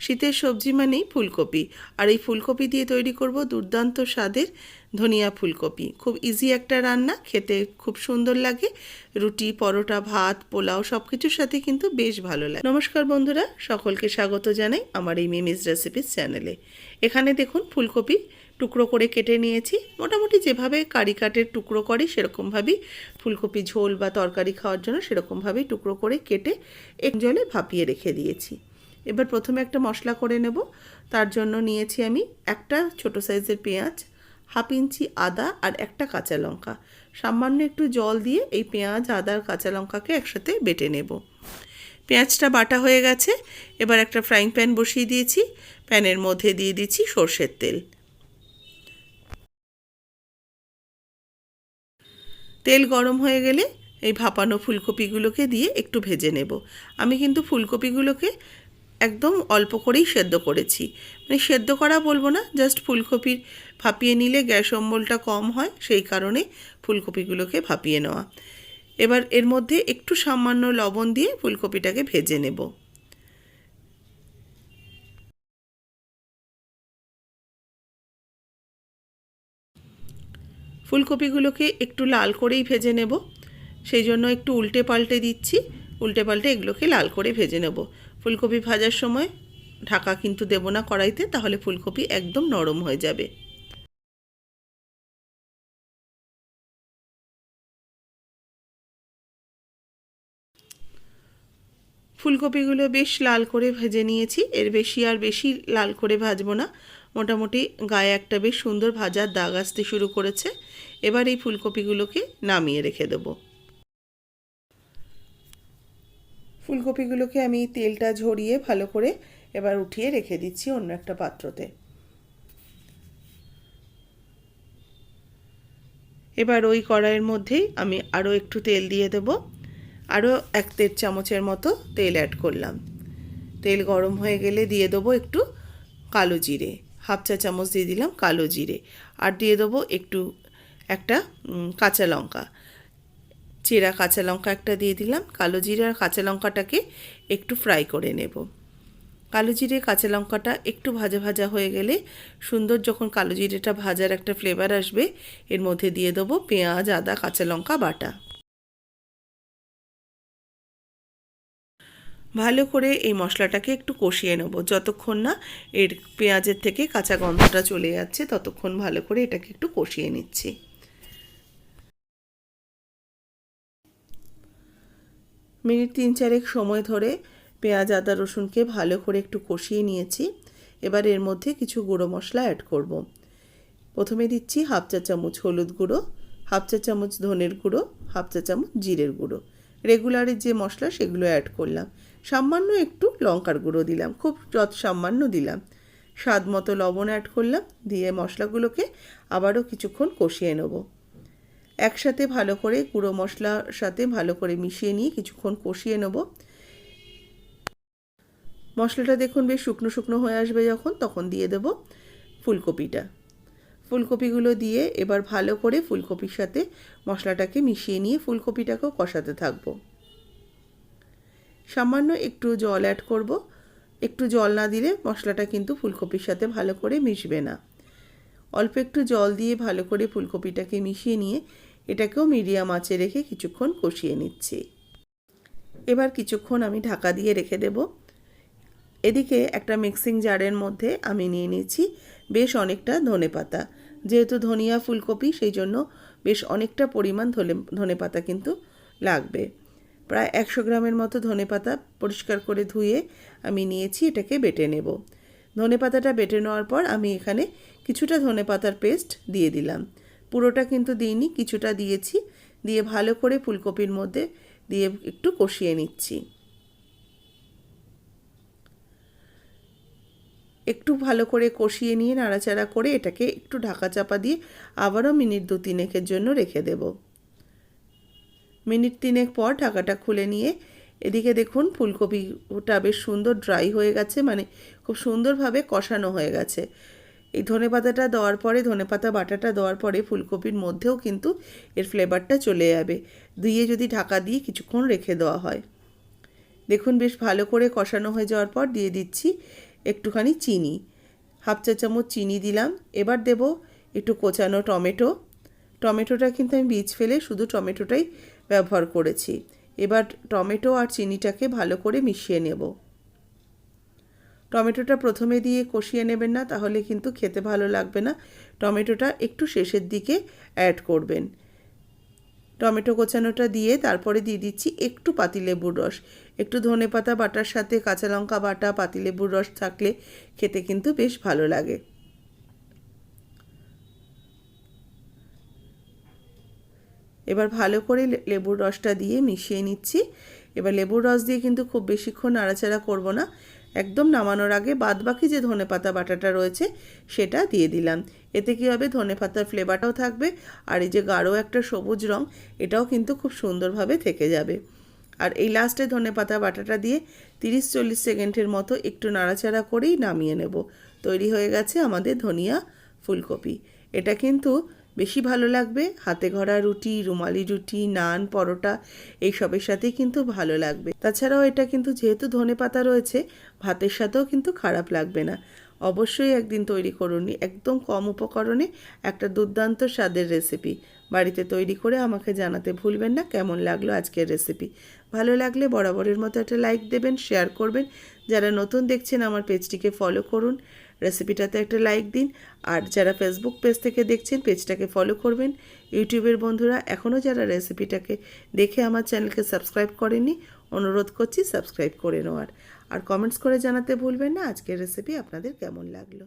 শীতের সবজি মানেই ফুলকপি। আর এই ফুলকপি দিয়ে তৈরি করব দুর্দান্ত স্বাদের ধনিয়া ফুলকপি। খুব ইজি একটা রান্না, খেতে খুব সুন্দর লাগে। রুটি, পরোটা, ভাত, পোলাও সব কিছুর সাথে কিন্তু বেশ ভালো লাগে। নমস্কার বন্ধুরা, সকলকে স্বাগত জানাই আমার এই মিমিস রেসিপিস চ্যানেলে এখানে দেখুন ফুলকপি টুকরো করে কেটে নিয়েছি। মোটামুটি যেভাবে কারি কাটের টুকরো করি সেরকমভাবেই ফুলকপি ঝোল বা তরকারি খাওয়ার জন্য সেরকমভাবেই টুকরো করে কেটে এক জলে ভাপিয়ে রেখে দিয়েছি। এবার প্রথমে একটা মশলা করে নেব। তার জন্য নিয়েছি আমি একটা ছোট সাইজের পেঁয়াজ, হাফ ইঞ্চি আদা আর একটা কাঁচা লঙ্কা। সামান্য একটু জল দিয়ে এই পেঁয়াজ, আদা আর কাঁচা লঙ্কাকে একসাথে বেটে নেব। পেঁয়াজটা বাটা হয়ে গেছে। এবার একটা ফ্রাইং প্যান বসিয়ে দিয়েছি। প্যানের মধ্যে দিয়ে দিচ্ছি সর্ষের তেল। তেল গরম হয়ে গেলে এই ভাপানো ফুলকপিগুলোকে দিয়ে একটু ভেজে নেব। আমি কিন্তু ফুলকপিগুলোকে একদম অল্প করেই সেদ্ধ করেছি। মানে সেদ্ধ করা বলব না জাস্ট ফুলকপির ভাপিয়ে নিলে গ্যাস অম্বলটা কম হয়, সেই কারণে ফুলকপিগুলোকে ভাপিয়ে নেওয়া। এবার এর মধ্যে একটু সামান্য লবণ দিয়ে ফুলকপিটাকে ভেজে নেব। ফুলকপিগুলোকে একটু লাল করেই ভেজে নেব। সেই জন্য একটু উল্টে পাল্টে দিচ্ছি, উল্টে পাল্টে এগুলোকে লাল করে ভেজে নেব। ফুলকপি ভাজার সময় ঢাকা কিন্তু দেবো না কড়াইতে, তাহলে ফুলকপি একদম নরম হয়ে যাবে। ফুলকপিগুলো বেশ লাল করে ভেজে নিয়েছি। এর বেশি আর বেশি লাল করে ভাজবো না। মোটামুটি গায়ে একটা বেশ সুন্দর ভাজার দাগ আসতে শুরু করেছে। এবার এই ফুলকপিগুলোকে নামিয়ে রেখে দেবো। ফুলকপিগুলোকে আমি তেলটা ঝরিয়ে ভালো করে এবার উঠিয়ে রেখে দিচ্ছি অন্য একটা পাত্রতে। এবার ওই কড়াইয়ের মধ্যেই আমি আরও একটু তেল দিয়ে দেব। আরও এক দেড় চামচের মতো তেল অ্যাড করলাম। তেল গরম হয়ে গেলে দিয়ে দেবো একটু কালো জিরে, হাফ চা চামচ দিয়ে দিলাম কালো জিরে। আর দিয়ে দেবো একটু একটা কাঁচা লঙ্কা। চেরা কাঁচা লঙ্কা একটা দিয়ে দিলাম। কালো জিরে আর কাঁচা লঙ্কাটাকে একটু ফ্রাই করে নেব। কালো জিরে, কাঁচা লঙ্কাটা একটু ভাজা ভাজা হয়ে গেলে সুন্দর যখন কালো জিরেটা ভাজার একটা ফ্লেভার আসবে, এর মধ্যে দিয়ে দেবো পেঁয়াজ, আদা, কাঁচা লঙ্কা, বাটা। ভালো করে এই মশলাটাকে একটু কষিয়ে নেব। যতক্ষণ না এর পেঁয়াজের থেকে কাঁচা গন্ধটা চলে যাচ্ছে, ততক্ষণ ভালো করে এটাকে একটু কষিয়ে নিচ্ছি। মিনিট তিন চারেক সময় ধরে পেঁয়াজ, আদা, রসুনকে ভালো করে একটু কষিয়ে নিয়েছি। এবার এর মধ্যে কিছু গুঁড়ো মশলা অ্যাড করব। প্রথমে দিচ্ছি হাফ চা চামচ হলুদ গুঁড়ো, হাফ চা চামচ ধনের গুঁড়ো, হাফ চা চামচ জিরের গুঁড়ো। রেগুলারের যে মশলা, সেগুলো অ্যাড করলাম। সামান্য একটু লঙ্কার গুঁড়ো দিলাম, খুব যত সামান্য দিলাম। স্বাদ মতো লবণ অ্যাড করলাম, দিয়ে মশলাগুলোকে আবারও কিছুক্ষণ কষিয়ে নেব। একসাথে ভালো করে গুঁড়ো মশলার সাথে ভালো করে মিশিয়ে নিয়ে কিছুক্ষণ কষিয়ে নেব। মশলাটা দেখুন বেশ শুকনো শুকনো হয়ে আসবে যখন, তখন দিয়ে দেব ফুলকপিটা। ফুলকপিগুলো দিয়ে এবার ভালো করে ফুলকপির সাথে মশলাটাকে মিশিয়ে নিয়ে ফুলকপিটাকেও কষাতে থাকব। সামান্য একটু জল অ্যাড করব। একটু জল না দিলে মশলাটা কিন্তু ফুলকপির সাথে ভালো করে মিশবে না। অল্প একটু জল দিয়ে ভালো করে ফুলকপিটাকে মিশিয়ে নিয়ে এটাকেও মিডিয়াম আঁচে রেখে কিছুক্ষণ কষিয়ে নিচ্ছি। এবার কিছুক্ষণ আমি ঢাকা দিয়ে রেখে দেব। এদিকে একটা মিক্সিং জারের মধ্যে আমি নিয়ে নিচ্ছি বেশ অনেকটা ধনে পাতা। যেহেতু ধনিয়া ফুলকপি, সেই জন্য বেশ অনেকটা পরিমাণ ধনে ধনে পাতা কিন্তু লাগবে। প্রায় একশো গ্রামের মতো ধনে পাতা পরিষ্কার করে ধুয়ে আমি নিয়েছি, এটাকে বেটে নেব। ধনে পাতাটা বেটে নেওয়ার পর আমি এখানে কিছুটা ধনে পাতার পেস্ট দিয়ে দিলাম। পুরোটা কিন্তু দিইনি, কিছুটা দিয়েছি। দিয়ে ভালো করে ফুলকপির মধ্যে দিয়ে একটু কষিয়ে নিচ্ছি। একটু ভালো করে কষিয়ে নিয়ে নাড়াচাড়া করে এটাকে একটু ঢাকা চাপা দিয়ে আবারও মিনিট দু তিনেকের জন্য রেখে দেব। মিনিট তিনেক পর ঢাকাটা খুলে নিয়ে এদিকে দেখুন ফুলকপিটা বেশ সুন্দর ড্রাই হয়ে গেছে মানে খুব সুন্দরভাবে কষানো হয়ে গেছে। এই ধনে পাতাটা দেওয়ার পরে ধনে পাতা বাটাটা দেওয়ার পরে ফুলকপির মধ্যেও কিন্তু এর ফ্লেভারটা চলে যাবে। দিয়ে যদি ঢাকা দিয়ে কিছুক্ষণ রেখে দেওয়া হয়। দেখুন বেশ ভালো করে কষানো হয়ে যাওয়ার পর দিয়ে দিচ্ছি একটুখানি চিনি। হাফ চা চামচ চিনি দিলাম। এবার দেব একটু কোচানো টমেটো। টমেটোটা কিন্তু আমি বীজ ফেলে শুধু টমেটোটাই ব্যবহার করেছি। এবার টমেটো আর চিনিটাকে ভালো করে মিশিয়ে নেব। টমেটোটা প্রথমে দিয়ে কষিয়ে নেবেন না, তাহলে কিন্তু খেতে ভালো লাগবে না। টমেটোটা একটু শেষের দিকে অ্যাড করবেন। টমেটো কোচানোটা দিয়ে তারপরে দিয়ে দিচ্ছি একটু পাতিলেবুর রস। একটু ধনে পাতা বাটার সাথে কাঁচা লঙ্কা বাটা, পাতিলেবুর রস থাকলে খেতে কিন্তু বেশ ভালো লাগে। এবার ভালো করে লেবুর রসটা দিয়ে মিশিয়ে নিচ্ছি। এবার লেবুর রস দিয়ে কিন্তু খুব বেশিক্ষণ নাড়াচাড়া করব না। একদম নামানোর আগে বাদ বাকি যে ধনে পাতা বাটাটা রয়েছে, সেটা দিয়ে দিলাম। এতে কী হবে? ধনে পাতার ফ্লেভারটাও থাকবে, আর এই যে গাঢ় একটা সবুজ রং, এটাও কিন্তু খুব সুন্দরভাবে থেকে যাবে। আর এই লাস্টে ধনে পাতা বাটাটা দিয়ে তিরিশ চল্লিশ সেকেন্ডের মতো একটু নাড়াচাড়া করেই নামিয়ে নেব। তৈরি হয়ে গেছে আমাদের ধনিয়া ফুলকপি। এটা কিন্তু বেশি ভালো লাগবে। হাতে ঘরা রুটি, রুমালি রুটি, নান, পরোটা এইসবের সাথেই কিন্তু ভালো লাগবে। তাছাড়াও এটা কিন্তু যেহেতু ধনে পাতা রয়েছে, ভাতের সাথেও কিন্তু খারাপ লাগবে না। অবশ্যই একদিন তৈরি করুন। একদম কম উপকরণে একটা দুর্দান্ত স্বাদের রেসিপি বাড়িতে তৈরি করে আমাকে জানাতে ভুলবেন না কেমন লাগল আজকের রেসিপি ভালো লাগলে বরাবরের মতো একটা লাইক দেবেন শেয়ার করবেন। যারা নতুন দেখছেন আমার পেজটিকে ফলো করুন। রেসিপিটাতে একটা লাইক দিন। আর যারা ফেসবুক পেজ থেকে দেখছেন পেজটাকে ফলো করবেন। ইউটিউবের বন্ধুরা এখনও যারা রেসিপিটাকে দেখে আমার চ্যানেলকে সাবস্ক্রাইব করেনি, অনুরোধ করছি সাবস্ক্রাইব করে নেওয়ার। আর কমেন্টস করে জানাতে ভুলবেন না। আজকের রেসিপি আপনাদের কেমন লাগল?